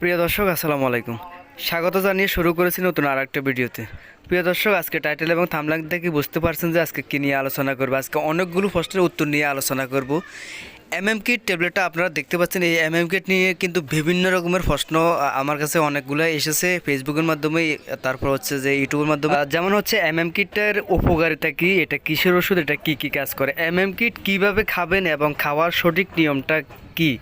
প্রিয় দর্শক, আসসালামু আলাইকুম। স্বাগত জানিয়ে শুরু করেছি নতুন আর একটা ভিডিওতে। প্রিয় দর্শক, আজকে টাইটেল এবং থামলাং থেকে বুঝতে পারছেন যে আজকে কী নিয়ে আলোচনা করব। আজকে অনেকগুলো প্রশ্নের উত্তর নিয়ে আলোচনা করব। এমএম কিট ট্যাবলেটটা আপনারা দেখতে পাচ্ছেন, এই এমএম কিট নিয়ে কিন্তু বিভিন্ন রকমের প্রশ্ন আমার কাছে অনেকগুলো এসেছে ফেসবুকের মাধ্যমে, তারপর হচ্ছে যে ইউটিউবের মাধ্যমে। যেমন হচ্ছে এমএম কিটের উপকারিতা কী, এটা কিসের ওষুধ, এটা কি কি কাজ করে? এমএম কিট কীভাবে খাবেন এবং খাওয়ার সঠিক নিয়মটা কি?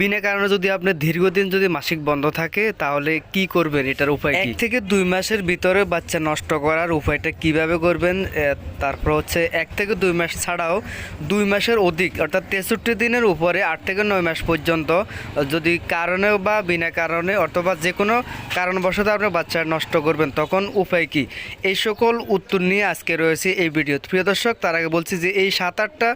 বিনা কারণে যদি আপনার দীর্ঘদিন যদি মাসিক বন্ধ থাকে তাহলে কি করবেন? এটার উপায় এক থেকে দুই মাসের ভিতরে বাচ্চা নষ্ট করার উপায়টা কীভাবে করবেন? তারপর হচ্ছে এক থেকে দুই মাস ছাড়াও দুই মাসের অধিক অর্থাৎ তেষট্টি দিনের উপরে আট থেকে নয় মাস পর্যন্ত যদি কারণে বা বিনা কারণে অথবা যে কোনো কারণবশত আপনার বাচ্চা নষ্ট করবেন তখন উপায় কি? এই সকল উত্তর নিয়ে আজকে রয়েছে এই ভিডিও প্রিয় দর্শক তার আগে বলছি যে এই সাত আটটা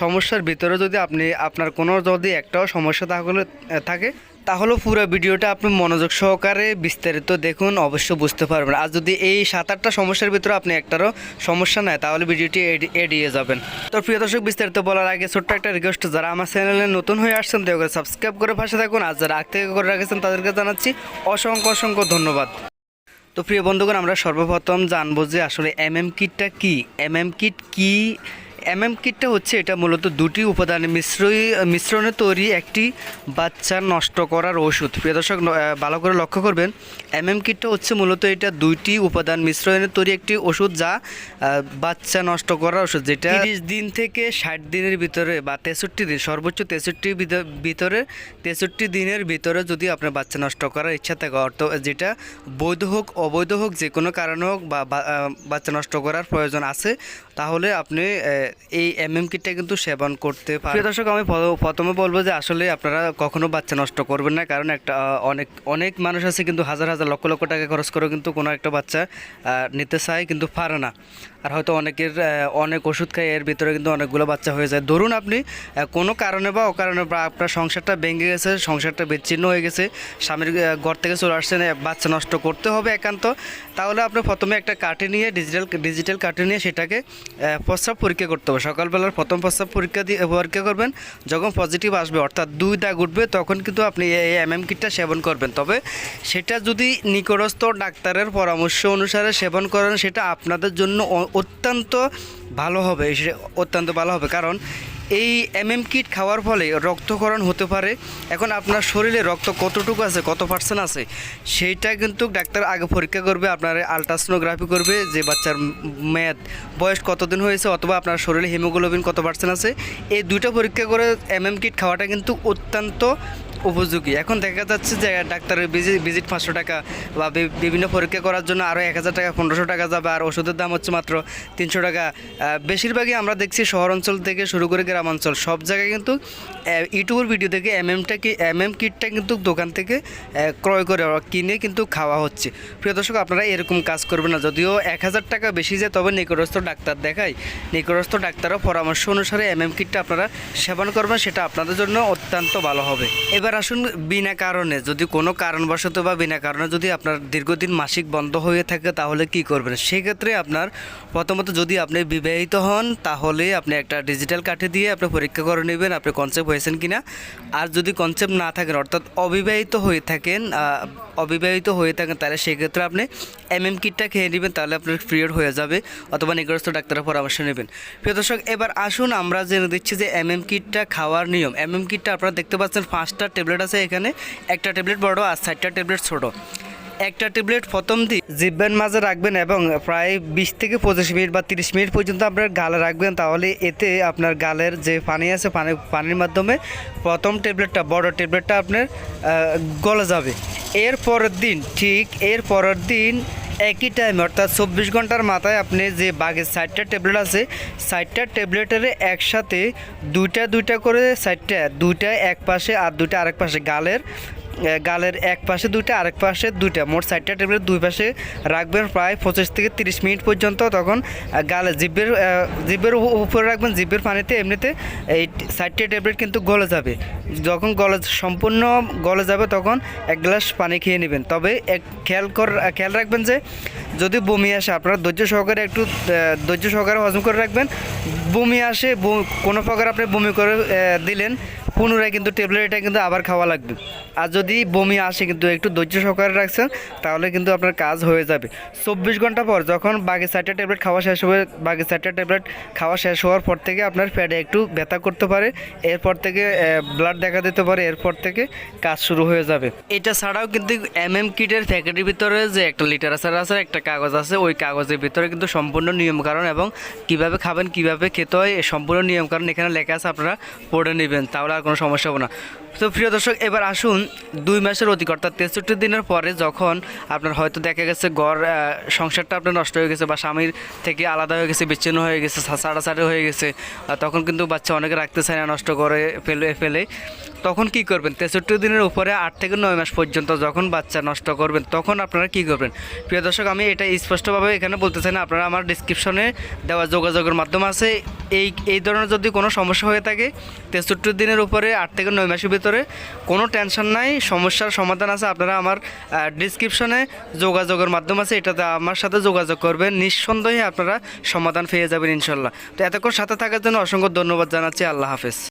সমস্যার ভিতরে যদি আপনি আপনার কোনো যদি একটাও সমস্যা তাহলে থাকে তাহলে পুরো ভিডিওটা আপনি মনোযোগ সহকারে বিস্তারিত দেখুন অবশ্য বুঝতে পারবেন। আর যদি এই সাত আটটা সমস্যার ভিতরে আপনি একটারও সমস্যা নেয়, তাহলে ভিডিওটি এড়িয়ে যাবেন। তো প্রিয় দর্শক, বিস্তারিত বলার আগে ছোট্ট একটা রিকোয়েস্ট যারা আমার চ্যানেলে নতুন হয়ে আসছেন, দয়া করে সাবস্ক্রাইব করে পাশে থাকুন, আর যারা আগ থেকে করে রাখেছেন, তাদেরকে জানাচ্ছি অসংখ্য অসংখ্য ধন্যবাদ। তো প্রিয় বন্ধুগণ, আমরা সর্বপ্রথম জানব যে আসলে এমএম কিটটা কি? এমএম কিট কি? এমএম কিটটা হচ্ছে এটা মূলত দুটি উপাদানের মিশ্রই, মিশ্রণে তৈরি একটি বাচ্চা নষ্ট করার ওষুধ। প্রিয় দর্শক ভালো করে লক্ষ্য করবেন এমএম কিটটা হচ্ছে মূলত এটা দুইটি উপাদান মিশ্রণে তৈরি একটি ওষুধ যা বাচ্চা নষ্ট করার ওষুধ, যেটা তিরিশ দিন থেকে ষাট দিনের ভিতরে বা তেষট্টি দিন, সর্বোচ্চ তেষট্টি ভিতরে তেষট্টি দিনের ভিতরে যদি আপনার বাচ্চা নষ্ট করার ইচ্ছা থাকে, অর্থ যেটা বৈধ হোক, অবৈধ হোক, যে কোনো কারণে হোক বা- বাচ্চা নষ্ট করার প্রয়োজন আছে, তাহলে আপনি এই এমএম কিটটা কিন্তু সেবন করতে পারে। দর্শক, আমি প্রথমে বলব যে আসলে আপনারা কখনো বাচ্চা নষ্ট করবেন না, কারণ একটা অনেক অনেক মানুষ আছে কিন্তু হাজার হাজার লক্ষ লক্ষ টাকা খরচ করেও কিন্তু কোনো একটা বাচ্চা নিতে চায় কিন্তু পারে না। আর হয়তো অনেকের অনেক ওষুধ খায়, এর ভিতরে কিন্তু অনেকগুলো বাচ্চা হয়ে যায়। ধরুন আপনি কোনো কারণে বা অকারণে বা আপনার সংসারটা ভেঙে গেছে, সংসারটা বিচ্ছিন্ন হয়ে গেছে, স্বামীর ঘর থেকে চলে আসছেন বাচ্চা নষ্ট করতে হবে একান্ত, তাহলে আপনি প্রথমে একটা কাটে নিয়ে ডিজিটাল ডিজিটাল কাটে নিয়ে সেটাকে প্রস্রাব পরীক্ষা করতে হবে। সকালবেলার প্রথম প্রস্রাব পরীক্ষা দিয়ে, পরীক্ষা করবেন, যখন পজিটিভ আসবে, অর্থাৎ দুই দাগ উঠবে, তখন কিন্তু আপনি এই এম এম কিটটা সেবন করবেন। তবে সেটা যদি নিকটস্থ ডাক্তারের পরামর্শ অনুসারে সেবন করেন, সেটা আপনাদের জন্য অত্যন্ত ভালো হবে অত্যন্ত ভালো হবে। কারণ এই এমএম কিট খাওয়ার ফলে রক্তকরণ হতে পারে। এখন আপনার শরীরে রক্ত কতটুকু আছে, কত পার্সেন্ট আছে, সেইটা কিন্তু ডাক্তার আগে পরীক্ষা করবে, আপনার আলট্রাসোনোগ্রাফি করবে যে বাচ্চার মেয়াদ, বয়স কতদিন হয়েছে অথবা আপনার শরীরে হিমোগ্লোবিন কত পার্সেন্ট আছে। এই দুইটা পরীক্ষা করে এমএম কিট খাওয়াটা কিন্তু অত্যন্ত উপযোগী। এখন দেখা যাচ্ছে যে ডাক্তারের ভিজিট পাঁচশো টাকা বা বিভিন্ন পরীক্ষা করার জন্য আরও এক হাজার টাকা, পনেরোশো টাকা যাবে, আর ওষুধের দাম হচ্ছে মাত্র তিনশো টাকা। বেশিরভাগই আমরা দেখছি শহর অঞ্চল থেকে শুরু করে গ্রাম অঞ্চল। সব জায়গায় কিন্তু ইউটিউবের ভিডিও থেকে এমএমটা কি এমএম কিটটা কিন্তু দোকান থেকে ক্রয় করে কিনে কিন্তু খাওয়া হচ্ছে। প্রিয় দর্শক, আপনারা এরকম কাজ করবেন না। যদিও এক হাজার টাকা বেশি যায় তবে নিকটস্থ ডাক্তার দেখায় নিকটস্থ ডাক্তারের পরামর্শ অনুসারে এমএম কিটটা আপনারা সেবন করবেন, সেটা আপনাদের জন্য অত্যন্ত ভালো হবে। এবার আসুন বিনা কারণে। যদি কোনো কারণবশত বা বিনা কারণে যদি আপনার দীর্ঘদিন মাসিক বন্ধ হয়ে থাকে, তাহলে কি করবেন? সেক্ষেত্রে আপনার প্রথমত যদি আপনি বিবাহিত হন, তাহলে আপনি একটা ডিজিটাল কাঠে দিয়ে আপনি পরীক্ষা করে নেবেন আপনি কনসেপ্ট হয়েছেন কিনা। আর যদি কনসেপ্ট না থাকেন, অর্থাৎ অবিবাহিত হয়ে থাকেন অবিবাহিত হয়ে থাকেন, তাহলে সেক্ষেত্রে আপনি এমএম কিটটা খেয়ে নেবেন, তাহলে আপনার পিরিয়ড হয়ে যাবে, অথবা নিকটস্থ ডাক্তারের পরামর্শ নেবেন। প্রিয় দর্শক, এবার আসুন আমরা জেনে দিচ্ছি যে এমএম কিটটা খাওয়ার নিয়ম। এমএম কিটটা আপনারা দেখতে পাচ্ছেন, পাঁচটা ট্যাবলেট আছে এখানে। একটা ট্যাবলেট বড় আর চারটা ট্যাবলেট ছোট। একটা ট্যাবলেট প্রথম দিন জিব্বের মাঝে রাখবেন এবং প্রায় বিশ থেকে পঁচিশ মিনিট বা তিরিশ মিনিট পর্যন্ত আপনার গালে রাখবেন, তাহলে এতে আপনার গালের যে পানি আছে, পানি, পানির মাধ্যমে প্রথম ট্যাবলেটটা, বড় ট্যাবলেটটা আপনার গলে যাবে। এর পরের দিন, ঠিক এর পরের দিন একই টাইমে অর্থাৎ চব্বিশ ঘণ্টার মাথায় আপনি যে বাঘের ষাটটা ট্যাবলেট আছে ষাটটা ট্যাবলেটের একসাথে দুইটা দুইটা করে ষাটটা দুইটা এক পাশে আর দুইটা আরেক পাশে গালের গালের এক পাশে দুইটা আরেক পাশে দুইটা। মোট ষাটটা ট্যাবলেট দুই পাশে রাখবেন প্রায় পঁচিশ থেকে তিরিশ মিনিট পর্যন্ত। তখন গালে আহ, জিভের উপরে রাখবেন জিভের পানিতে এমনিতে এই ষাটটা ট্যাবলেট কিন্তু গলে যাবে। যখন গলে সম্পূর্ণ গলে যাবে তখন এক গ্লাস পানি খেয়ে নেবেন। তবে এক খেয়াল কর খেয়াল রাখবেন যে যদি বমি আসে আপনারা ধৈর্য সহকারে একটু ধৈর্য সহকারে হজম করে রাখবেন। বমি আসে কোনো প্রকার আপনি বমি করে দিলেন পুনরায় কিন্তু ট্যাবলেট এটা কিন্তু আবার খাওয়া লাগবে। আর যদি বমি আসে কিন্তু একটু ধৈর্য সহকারে রাখছেন, তাহলে কিন্তু আপনার কাজ হয়ে যাবে। চব্বিশ ঘণ্টা পর যখন বাকি চারটে ট্যাবলেট খাওয়া শেষ হবে, বাকি চারটে ট্যাবলেট খাওয়া শেষ হওয়ার পর থেকে আপনার পেটে একটু ব্যথা করতে পারে, এরপর থেকে ব্লাড দেখা দিতে পারে, এরপর থেকে কাজ শুরু হয়ে যাবে। এটা ছাড়াও কিন্তু এম এম কিটের প্যাকেটের ভিতরে যে একটা লিটারেচার আছে, একটা কাগজ আছে, ওই কাগজের ভিতরে কিন্তু সম্পূর্ণ নিয়মকানুন এবং কীভাবে খাবেন, কীভাবে খেতে হয় সম্পূর্ণ নিয়মকানুন এখানে লেখা আছে, আপনারা পড়ে নেবেন, তাহলে আর কোনো সমস্যা হবে না। তো প্রিয় দর্শক, এবার আসুন দুই মাসের অধিক, অর্থাৎ তেষট্টি দিনের পরে যখন আপনার হয়তো দেখা গেছে গড় সংসারটা আপনার নষ্ট হয়ে গেছে বা স্বামীর থেকে আলাদা হয়ে গেছে, বিচ্ছিন্ন হয়ে গেছে সাড়াসাড়ি হয়ে গেছে তখন কিন্তু বাচ্চা অনেকে রাখতে চায় না, নষ্ট করে ফেলে ফেলে। তখন কি করবেন? তেষট্টি দিনের উপরে আট থেকে নয় মাস পর্যন্ত যখন বাচ্চা নষ্ট করবেন, তখন আপনারা কি করবেন? প্রিয় দর্শক, আমি এটা স্পষ্টভাবে এখানে বলতে চাই না, আপনারা আমার ডিসক্রিপশনে দেওয়া যোগাযোগের মাধ্যম আছে। এই এই ধরনের যদি কোনো সমস্যা হয়ে থাকে, তেষট্টি দিনের উপরে আট থেকে নয় মাসের ভিতরে কোনো টেনশন নাই, সমস্যার সমাধান আছে, আপনারা আমার ডিসক্রিপশনে যোগাযোগের মাধ্যম আছে, এটাতে আমার সাথে যোগাযোগ করবেন, নিঃসন্দেহে আপনারা সমাধান পেয়ে যাবেন ইনশাল্লাহ। তো এতক্ষণ সাথে থাকার জন্য অসংখ্য ধন্যবাদ জানাচ্ছি, আল্লাহ হাফেজ।